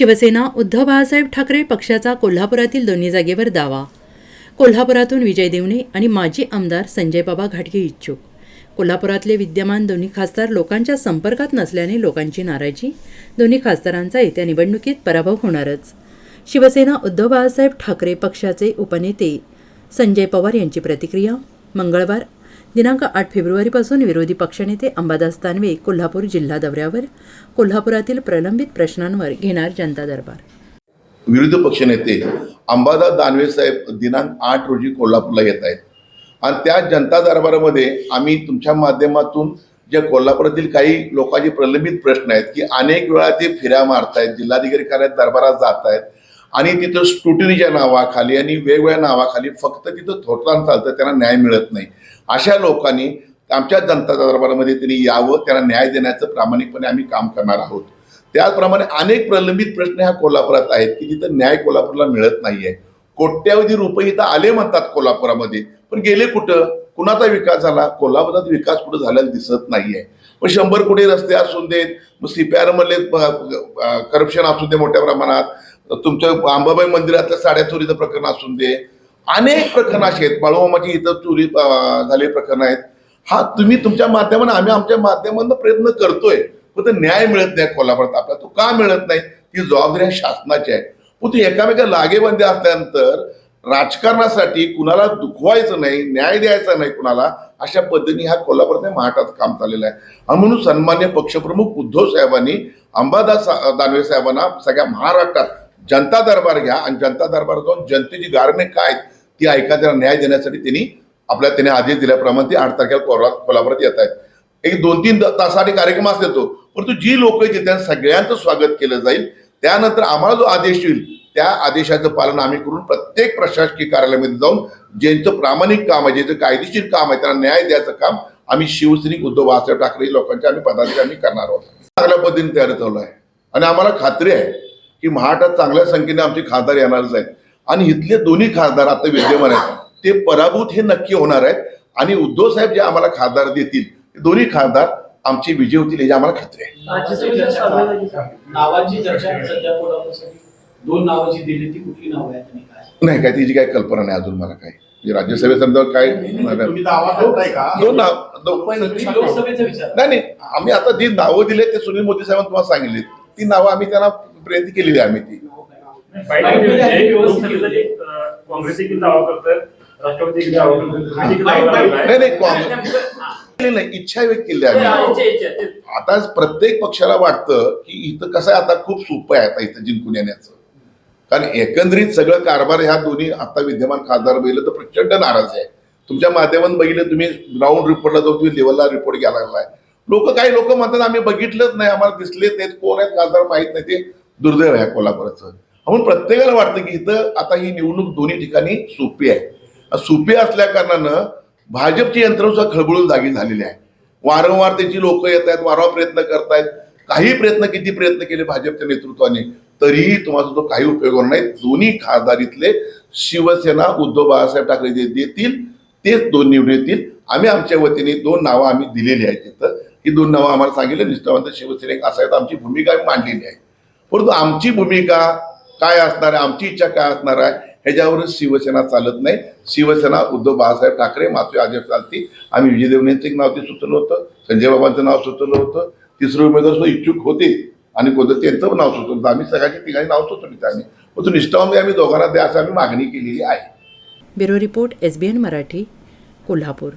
शिवसेना उद्धव बाळासाहेब ठाकरे पक्षाचा कोल्हापुरातील दोन्ही जागेवर दावा. कोल्हापुरातून विजय देवणे आणि माजी आमदार संजय बाबा घाटगे इच्छुक. कोल्हापुरातले विद्यमान दोन्ही खासदार लोकांच्या संपर्कात नसल्याने लोकांची नाराजी. दोन्ही खासदारांचा येत्या निवडणुकीत पराभव होणारच. शिवसेना उद्धव बाळासाहेब ठाकरे पक्षाचे उपनेते संजय पवार यांची प्रतिक्रिया. मंगळवार दिनांक आठ फेब्रुवारीपासून विरोधी पक्षनेते अंबादास दानवे कोल्हापूर जिल्हा दौऱ्यावर कोल्हापुरातील प्रलंबित प्रश्नांवर घेणार जनता दरबार. विरोधी पक्षनेते अंबादास दानवे साहेब दिनांक आठ रोजी कोल्हापूरला येत आहेत. आणि त्या जनता दरबारामध्ये आम्ही तुमच्या माध्यमातून ज्या कोल्हापुरातील काही लोकांचे प्रलंबित प्रश्न आहेत की अनेक वेळा ते फिऱ्या मारतायत जिल्हाधिकारी कार्यालयात दरबारात जात आहेत आणि तिथं स्टुटनीच्या नावाखाली आणि वेगवेगळ्या नावाखाली फक्त तिथं थोटलान चालतं त्यांना न्याय मिळत नाही. अशा लोकांनी आमच्या जनता दरबारामध्ये त्यांनी यावं त्यांना न्याय देण्याचं प्रामाणिकपणे आम्ही काम करणार आहोत. त्याचप्रमाणे अनेक प्रलंबित प्रश्न ह्या कोल्हापुरात आहेत की जिथं न्याय कोल्हापूरला मिळत नाहीये. कोट्यावधी रुपये इथं आले म्हणतात कोल्हापुरामध्ये पण गेले कुठं? कुणाचा विकास झाला? कोल्हापुरात विकास कुठं झालेला दिसत नाहीये. मग शंभर कोटी रस्ते असून देत मग सीपीआर मधले करप्शन असू दे मोठ्या प्रमाणात तुमच्या अंबाबाई मंदिरातल्या साड्या चोरीचं प्रकरण असून दे अनेक प्रकरण असे आहेत. बाळूमामाची इथं चोरी झालेली प्रकरण आहेत. हा तुम्ही तुमच्या माध्यमानं आम्ही आमच्या माध्यमातून प्रयत्न करतोय. फक्त न्याय मिळत नाही कोल्हापुरात. आपल्याला तो का मिळत नाही? ती जबाबदारी ह्या शासनाची आहे. पण ती एकामेका लागेबंदी असल्यानंतर राजकारणासाठी कुणाला दुखवायचं नाही न्याय द्यायचा नाही कुणाला अशा पद्धतीने ह्या कोल्हापूरने महाटात काम चाललेलं आहे. आणि म्हणून सन्मान्य पक्षप्रमुख उद्धव साहेबांनी अंबादास दानवे साहेबांना सगळ्या महाराष्ट्रात जनता दरबार घ्या आणि जनता दरबार जाऊन जनतेची गारणे काय आहेत ती ऐका न्याय देण्यासाठी त्यांनी आपल्या त्याने आदेश दिल्याप्रमाणे ते आठ तारखेला कोल्हा कोल्हापुरात येत आहेत. एक दोन तीन तासाठी कार्यक्रम असतो येतो. परंतु जी लोक येते त्यांना सगळ्यांचं स्वागत केलं जाईल. त्यानंतर आम्हाला जो आदेश येईल त्या आदेशाचं पालन आम्ही करून प्रत्येक प्रशासकीय कार्यालयामध्ये जाऊन ज्यांचं प्रामाणिक काम आहे ज्यांचं कायदेशीर काम आहे त्यांना न्याय द्यायचं काम आम्ही शिवसैनिक उद्धव बाळासाहेब ठाकरे लोकांच्या आम्ही पदाधिकारी आम्ही करणार आहोत. चांगल्या पद्धतीने तयार ठेवलं आहे. आणि आम्हाला खात्री आहे की महाराष्ट्रात चांगल्या संख्येने आमचे खासदार येणारच आहेत. आणि इथले दोन्ही खासदार आता विद्यमान आहेत. ते पराभूत हे नक्की होणार आहेत. आणि उद्धव साहेब जे आम्हाला खासदार देतील ते दोन्ही खासदार आमचे विजय होतील याची आम्हाला खात्री आहे. नावाची चर्चा सध्या दोन दिली ती कुठली नावं काय? नाही काय तिची काय कल्पना नाही अजून मला काय म्हणजे राज्यसभेसंदर्भात काय तुम्ही दावा करताय का? दोन नाव नाही नाही. आम्ही आता जी नावं दिले ते सुनील मोदी साहेबांनी तुम्हाला सांगितली. ती नावं आम्ही त्यांना प्रयत्न केलेली आहे आम्ही ती. नाही. नाही काँग्रेस इच्छा व्यक्त केली आहे आम्ही. आता प्रत्येक पक्षाला वाटतं की इथं कसं आहे आता खूप सोपं आहे आता इथं जिंकून येण्याचं. कारण एकंदरीत सगळं कारभार ह्या दोन्ही आता विद्यमान खासदार बघितलं तर प्रचंड नाराज आहे. तुमच्या माध्यमातून बघितलं तुम्ही ग्राउंड रिपोर्टला जाऊन तुम्ही लेवलला रिपोर्ट घ्यायला लागलाय. लोक काही लोक म्हणतात आम्ही बघितलंच नाही आम्हाला दिसलेच नाहीत. कोण आहेत खासदार माहीत नाही ते. दुर्दैव आहे कोल्हापुराचं. म्हणून प्रत्येकाला वाटतं की इथं आता ही निवडणूक दोन्ही ठिकाणी सोपी आहे. सोपी असल्या कारणानं भाजपची यंत्रणा खळबळून जागी झालेली आहे. वारंवार त्याची लोक येत आहेत वारंवार प्रयत्न करतायत. काही प्रयत्न किती प्रयत्न केले भाजपच्या नेतृत्वाने तरीही तुम्हाला तो काही उपयोग होणार नाही दोन्ही खासदारीतले शिवसेना उद्धव बाळासाहेब ठाकरे जे देतील तेच दोन निवडून येतील. आम्ही आमच्या वतीने दोन नावं आम्ही दिलेली आहेत तिथं ही दोन नावं आम्हाला सांगितलं. निष्ठावंत शिवसैनिक असायत आमची भूमिका मांडलेली आहे. परंतु आमची भूमिका काय असणार आहे? आमची इच्छा काय असणार आहे? ह्याच्यावरच शिवसेना चालत नाही. शिवसेना उद्धव बाळासाहेब ठाकरे मातृ आदेश चालती. आम्ही विजय देवणेंचं एक नाव ते सुचवलं होतं. संजय बाबांचं नाव सुचवलं होतं. तिसरं उमेदवार सुद्धा इच्छुक होते. आणि कोणतं त्यांचं नाव सुचवलं होतं. आम्ही सगळ्यांची ठिकाणी नाव सुचवली आम्ही. परंतु निष्ठावंत आम्ही दोघांना द्या असं आम्ही मागणी केलेली आहे. Bureau report S B N Marathi Kolhapur.